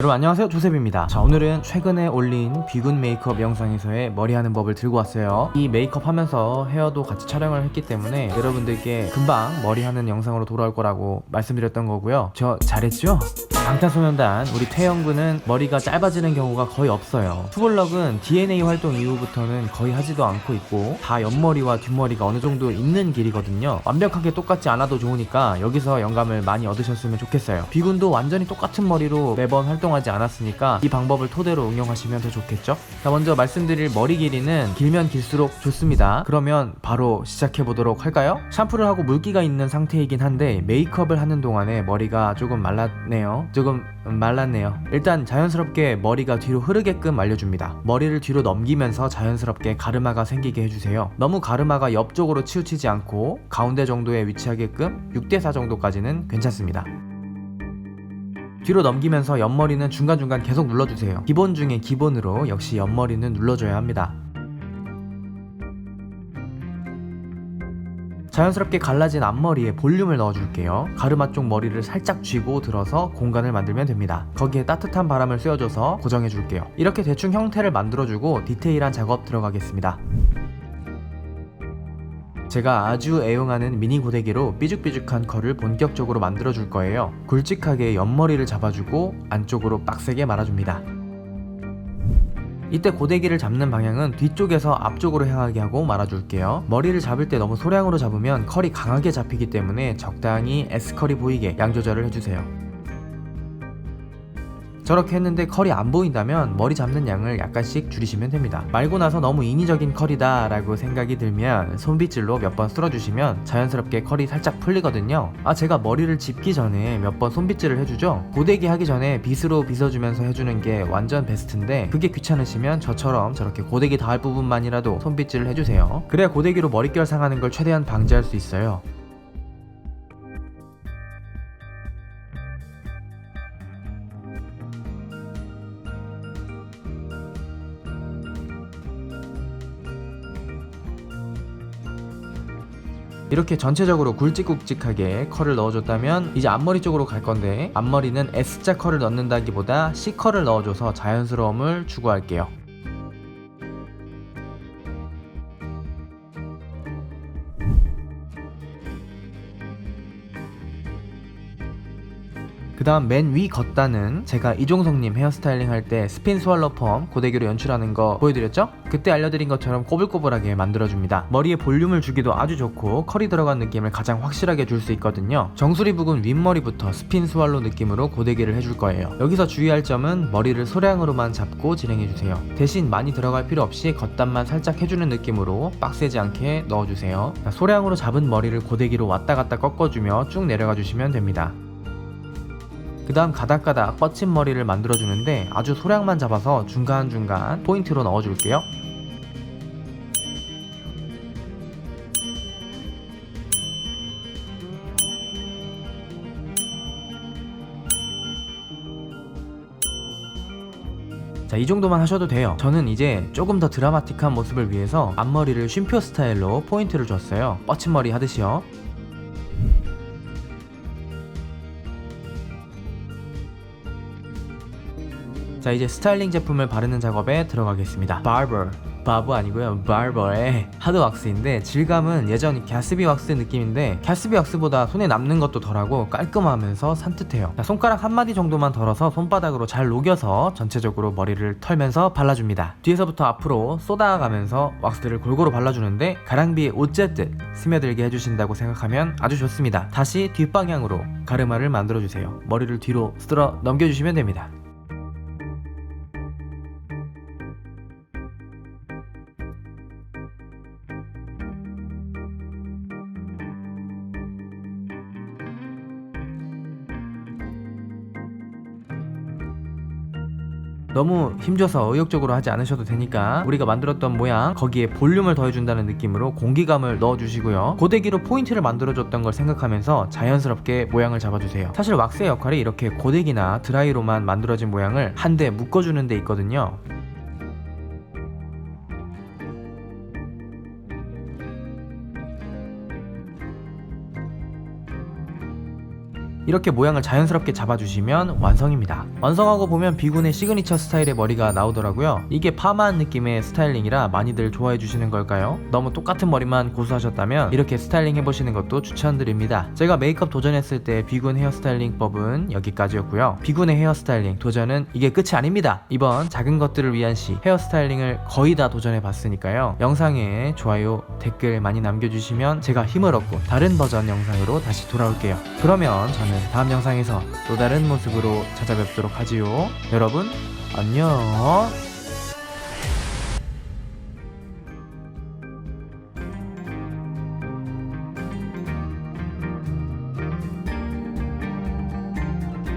여러분 안녕하세요. 조셉입니다. 자 오늘은 최근에 올린 비군 메이크업 영상에서의 머리하는 법을 들고 왔어요. 이 메이크업 하면서 헤어도 같이 촬영을 했기 때문에 여러분들께 금방 머리하는 영상으로 돌아올 거라고 말씀드렸던 거고요. 저 잘했죠? 방탄소년단 우리 태영군은 머리가 짧아지는 경우가 거의 없어요. 투블럭은 DNA 활동 이후부터는 거의 하지도 않고 있고 다 옆머리와 뒷머리가 어느 정도 있는 길이거든요. 완벽하게 똑같지 않아도 좋으니까 여기서 영감을 많이 얻으셨으면 좋겠어요. 비군도 완전히 똑같은 머리로 매번 활동하지 않았으니까 이 방법을 토대로 응용하시면 더 좋겠죠? 자 먼저 말씀드릴 머리 길이는 길면 길수록 좋습니다. 그러면 바로 시작해 보도록 할까요? 샴푸를 하고 물기가 있는 상태이긴 한데 메이크업을 하는 동안에 머리가 조금 말랐네요 조금 말랐네요 일단 자연스럽게 머리가 뒤로 흐르게끔 말려줍니다 머리를 뒤로 넘기면서 자연스럽게 가르마가 생기게 해주세요 너무 가르마가 옆쪽으로 치우치지 않고 가운데 정도에 위치하게끔 6대4 정도까지는 괜찮습니다 뒤로 넘기면서 옆머리는 중간중간 계속 눌러주세요. 기본 중에 기본으로 역시 옆머리는 눌러줘야 합니다. 자연스럽게 갈라진 앞머리에 볼륨을 넣어줄게요. 가르마 쪽 머리를 살짝 쥐고 들어서 공간을 만들면 됩니다. 거기에 따뜻한 바람을 쐬어줘서 고정해줄게요. 이렇게 대충 형태를 만들어주고 디테일한 작업 들어가겠습니다. 제가 아주 애용하는 미니 고데기로 삐죽삐죽한 컬을 본격적으로 만들어줄 거예요. 굵직하게 옆머리를 잡아주고 안쪽으로 빡세게 말아줍니다. 이때 고데기를 잡는 방향은 뒤쪽에서 앞쪽으로 향하게 하고 말아줄게요. 머리를 잡을 때 너무 소량으로 잡으면 컬이 강하게 잡히기 때문에 적당히 S컬이 보이게 양 조절을 해주세요. 저렇게 했는데 컬이 안 보인다면 머리 잡는 양을 약간씩 줄이시면 됩니다. 말고 나서 너무 인위적인 컬이다 라고 생각이 들면 손빗질로 몇 번 쓸어주시면 자연스럽게 컬이 살짝 풀리거든요. 아 제가 머리를 짚기 전에 몇 번 손빗질을 해주죠. 고데기 하기 전에 빗으로 빗어주면서 해주는 게 완전 베스트인데 그게 귀찮으시면 저처럼 저렇게 고데기 닿을 부분만이라도 손빗질을 해주세요. 그래야 고데기로 머릿결 상하는 걸 최대한 방지할 수 있어요. 이렇게 전체적으로 굵직굵직하게 컬을 넣어줬다면 이제 앞머리 쪽으로 갈 건데 앞머리는 S자 컬을 넣는다기보다 C 컬을 넣어줘서 자연스러움을 추구할게요. 그 다음 맨위 겉단은 제가 이종성님 헤어스타일링 할 때 스핀 스왈로 펌 고데기로 연출하는 거 보여드렸죠? 그때 알려드린 것처럼 꼬불꼬불하게 만들어줍니다. 머리에 볼륨을 주기도 아주 좋고 컬이 들어간 느낌을 가장 확실하게 줄 수 있거든요. 정수리 부분 윗머리부터 스핀 스왈로 느낌으로 고데기를 해줄 거예요. 여기서 주의할 점은 머리를 소량으로만 잡고 진행해주세요. 대신 많이 들어갈 필요 없이 겉단만 살짝 해주는 느낌으로 빡세지 않게 넣어주세요. 자, 소량으로 잡은 머리를 고데기로 왔다 갔다 꺾어주며 쭉 내려가 주시면 됩니다. 그 다음 가닥가닥 뻗친 머리를 만들어주는데 아주 소량만 잡아서 중간중간 포인트로 넣어줄게요. 자, 이 정도만 하셔도 돼요. 저는 이제 조금 더 드라마틱한 모습을 위해서 앞머리를 쉼표 스타일로 포인트를 줬어요. 뻗친 머리 하듯이요. 자 이제 스타일링 제품을 바르는 작업에 들어가겠습니다. 바버 바보 아니고요 바버의 하드 왁스인데 질감은 예전 갸스비 왁스 느낌인데 갸스비 왁스보다 손에 남는 것도 덜하고 깔끔하면서 산뜻해요. 자, 손가락 한 마디 정도만 덜어서 손바닥으로 잘 녹여서 전체적으로 머리를 털면서 발라줍니다. 뒤에서부터 앞으로 쏟아가면서 왁스를 골고루 발라주는데 가랑비에 옷 젖듯 스며들게 해주신다고 생각하면 아주 좋습니다. 다시 뒷방향으로 가르마를 만들어주세요. 머리를 뒤로 쓸어 넘겨주시면 됩니다 너무 힘줘서 의욕적으로 하지 않으셔도 되니까 우리가 만들었던 모양 거기에 볼륨을 더해준다는 느낌으로 공기감을 넣어주시고요. 고데기로 포인트를 만들어줬던 걸 생각하면서 자연스럽게 모양을 잡아주세요. 사실 왁스의 역할이 이렇게 고데기나 드라이로만 만들어진 모양을 한데 묶어주는 데 있거든요 이렇게 모양을 자연스럽게 잡아주시면 완성입니다. 완성하고 보면 비군의 시그니처 스타일의 머리가 나오더라고요. 이게 파마한 느낌의 스타일링이라 많이들 좋아해 주시는 걸까요? 너무 똑같은 머리만 고수하셨다면 이렇게 스타일링 해보시는 것도 추천드립니다. 제가 메이크업 도전했을 때 비군 헤어스타일링 법은 여기까지였고요. 비군의 헤어스타일링 도전은 이게 끝이 아닙니다. 이번 작은 것들을 위한 시 헤어스타일링을 거의 다 도전해 봤으니까요. 영상에 좋아요, 댓글 많이 남겨주시면 제가 힘을 얻고 다른 버전 영상으로 다시 돌아올게요. 그러면 저는 다음 영상에서 또 다른 모습으로 찾아뵙도록 하지요. 여러분, 안녕.